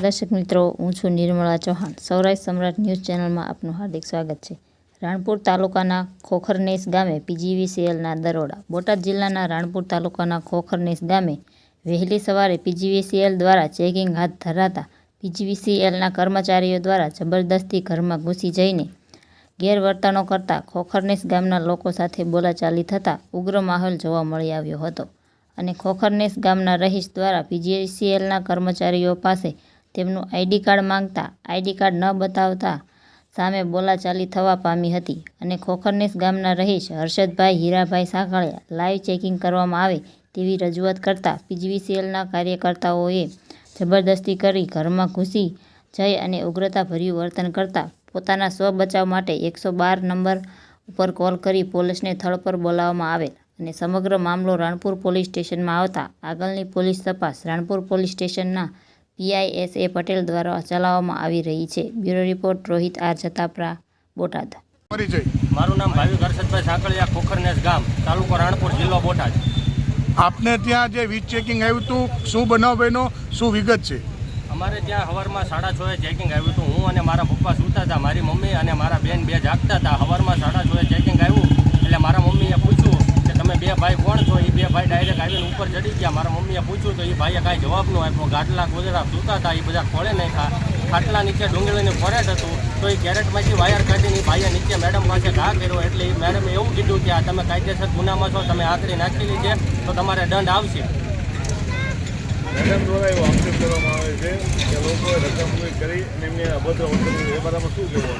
દર્શક મિત્રો, હું છું નિર્મળા ચૌહાણ. સૌરાષ્ટ્ર સમ્રાટ ન્યૂઝ ચેનલમાં આપનું હાર્દિક સ્વાગત છે. રાણપુર તાલુકાના ખોખરનેસ ગામે પીજીવીસીએલના દરોડા. બોટાદ જિલ્લાના રાણપુર તાલુકાના ખોખરનેસ ગામે વહેલી સવારે પીજીવીસીએલ દ્વારા ચેકિંગ હાથ ધરાતા પીજીવીસીએલના કર્મચારીઓ દ્વારા જબરદસ્તી ઘરમાં ઘૂસી જઈને ગેરવર્તણો કરતા ખોખરનેસ ગામના લોકો સાથે બોલાચાલી થતાં ઉગ્ર માહોલ જોવા મળી આવ્યો હતો. અને ખોખરનેસ ગામના રહીશ દ્વારા પીજીસીએલના કર્મચારીઓ પાસે તેમનું આઈડી કાર્ડ માંગતા આઈડી કાર્ડ ન બતાવતા સામે બોલાચાલી થવા પામી હતી અને ખોખરનેસ ગામના રહીશ હર્ષદભાઈ હીરાભાઈ સાંકળિયા લાઈવ ચેકિંગ કરવામાં આવે તેવી રજૂઆત કરતા પીજીવીસીએલના કાર્યકર્તાઓએ જબરદસ્તી કરી ઘરમાં ઘૂસી જઈ અને ઉગ્રતાભર્યું વર્તન કરતા પોતાના સ્વ બચાવ માટે એકસો બાર નંબર ઉપર કોલ કરી પોલીસને થળ પર બોલાવવામાં આવેલ અને સમગ્ર મામલો રાણપુર પોલીસ સ્ટેશનમાં આવતા આગળની પોલીસ તપાસ રાણપુર પોલીસ સ્ટેશનના પીઆઈ એસ એ પટેલ દ્વારા ચલાવવામાં આવી રહી છે. Bureau report Rohit R Jatapara Botad. પરિચય. મારું નામ ભાવિક હર્ષદભાઈ સાંકળિયા ખોખરનેસ ગામ તાલુકો રાણપુર જિલ્લો બોટાદ. આપને ત્યાં જે વીજ ચેકિંગ આવ્યું હતું શું બનાવ બન્યો શું વિગત છે? અમારે ત્યાં સવારમાં સાડા છએ ચેકિંગ આવ્યું હતું. હું અને મારા પપ્પા સૂતા હતા મારી મમ્મી અને મારા બેન બે જાગતા હતા. સવારમાં સાડા છએ ચેકિંગ આવ્યું એટલે મારા મમ્મીએ પૂછ્યું કે તમે બે ભાઈ કોણ છો? એ બે ભાઈ ડાયરેક્ટ આવીને ઉપર ચડી ગયા. મારા મમ્મીએ પૂછ્યું તો એ ભાઈએ કાંઈ જવાબ ન આપ્યો. ગાટલા ગોદરા સૂતા હતા એ બધા ખોળે નાખ્યા. ખાટલા નીચે ડુંગળીનું ફોરેટ હતું. તો એ કેરેટમાંથી વાયર કાઢીને ભાઈએ નીચે મેડમ પાસે ઘા કર્યો. એટલે એ મેડમે એવું કીધું કે આ તમે કાયદેસર ગુનામાં છો, તમે આકરી નાખેલી છે, તો તમારે દંડ આવશે. મેડમ દ્વારા આક્ષેપ કરવામાં આવે છે કે લોકોએ રકમની કરી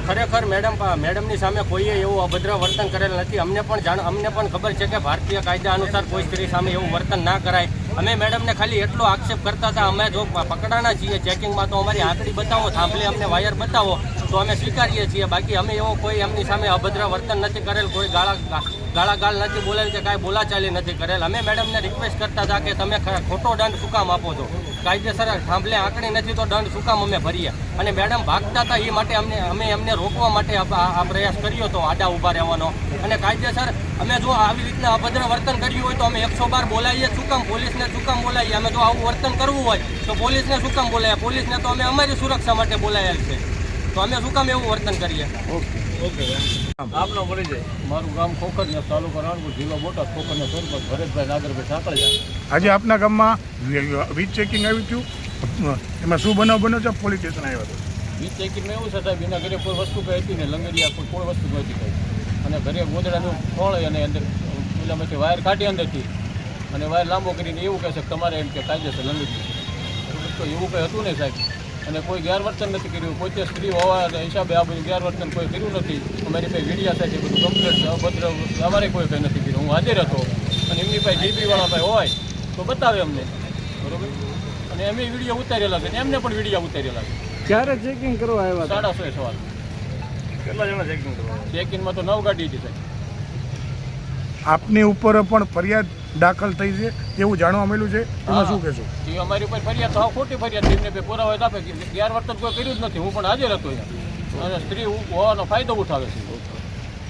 ખરેખર મેડમ મેડમની સામે કોઈએ એવું અભદ્ર વર્તન કરેલ નથી. અમને પણ જાણ, અમને પણ ખબર છે કે ભારતીય કાયદા અનુસાર કોઈ સ્ત્રી સામે એવું વર્તન ના કરાય. અમે મેડમને ખાલી એટલો આક્ષેપ કરતા હતા, અમે જો પકડાના છીએ ચેકિંગમાં, તો અમારી આંકડી બતાવો, થાંભલે અમને વાયર બતાવો. તો અમે સ્વીકારીએ છીએ. બાકી અમે એવો કોઈ એમની સામે અભદ્ર વર્તન નથી કરેલ, કોઈ ગાળા ગાળા ગાળ નથી બોલેલ કે કાંઈ બોલાચાલી નથી કરેલ. અમે મેડમને રિક્વેસ્ટ કરતા હતા કે તમે ખોટો દંડ શું આપો છો. કાયદેસર થાંભલે આંકડી નથી તો દંડ શું અમે ભરીએ. અને મેડમ ભાગતા હતા એ માટે અમને અમે એમને રોકવા માટે આ પ્રયાસ કર્યો હતો, આડા ઊભા રહેવાનો. અને કાયદેસર અમે જો આવી રીતના અભદ્ર વર્તન કર્યું હોય તો અમે એકસો બાર બોલાવીએ શું પોલીસને શું બોલાવીએ અમે જો આવું વર્તન કરવું હોય તો પોલીસને શું કામ બોલાવીએ પોલીસને તો અમે અમારી સુરક્ષા માટે બોલાયેલ છે. તો અમે શું કામ એવું વર્તન કરીએ? ઓકે. આપનો પરિચય. મારું ગામ ખોખરિયા તાલુકા રાણપુર જિલ્લો બોટાદ ખોખરિયા સરપંચ ભરતભાઈ નાગરભાઈ સાંકળિયા આજે આપના ગામમાં વીજ ચેકિંગ આવ્યું હતું. એમાં શું બનાવ બન્યો છે? પોલીસ સ્ટેશન આવ્યા હતા. વીજ ચેકિંગમાં એવું છે સાહેબ એના ઘરે કોઈ વસ્તુ કંઈ હતી ને લંગરિયા કોઈ કોઈ વસ્તુ નહોતી કઈ. અને ઘરે ગોદડાનું ખોળ અને અંદર પેલામાંથી વાયર કાઢી અંદરથી. અને વાયર લાંબો કરીને એવું કહે છે કે તમારે એમ કે કાયદેસર લંગરી બરોબર? તો એવું કંઈ હતું ને સાહેબ? અને કોઈ ગેરવર્તન નથી કર્યું. પોતે સ્ત્રી હોવા હિસાબે આ બધું ગેરવર્તન કોઈ કર્યું નથી. અમારી પાસે વીડિયા સાથે બધું કમ્પ્લેટ છે. અભદ્ર અમારે કોઈ કંઈ નથી કર્યું. હું હાજર હતો. અને એમની પાસે જીપીવાળા પાસે હોય તો બતાવે અમને. બરોબર? અને અમે વીડિયો ઉતારેલા છે. એમને પણ વીડિયો ઉતારેલા છે. ક્યારે ચેકિંગ કરવા આવ્યા સાડા સો સવાલ કેટલા જણા ચેકિંગ કરવા ચેકિંગમાં તો નવ ગાડી હતી સાહેબ આપની ઉપર પણ ફરિયાદ દાખલ થઈ છે? એવું જાણવા મળ્યું છે? એમાં શું કહેશો? એ અમારી ઉપર ફરિયાદ તો ખોટી ફરિયાદ છે. એમને બે પુરાવા આપે ગેરવર્તન કોઈ કર્યું જ નથી. હું પણ હાજર હતો અને સ્ત્રી હોવાનો ફાયદો ઉઠાવે છે.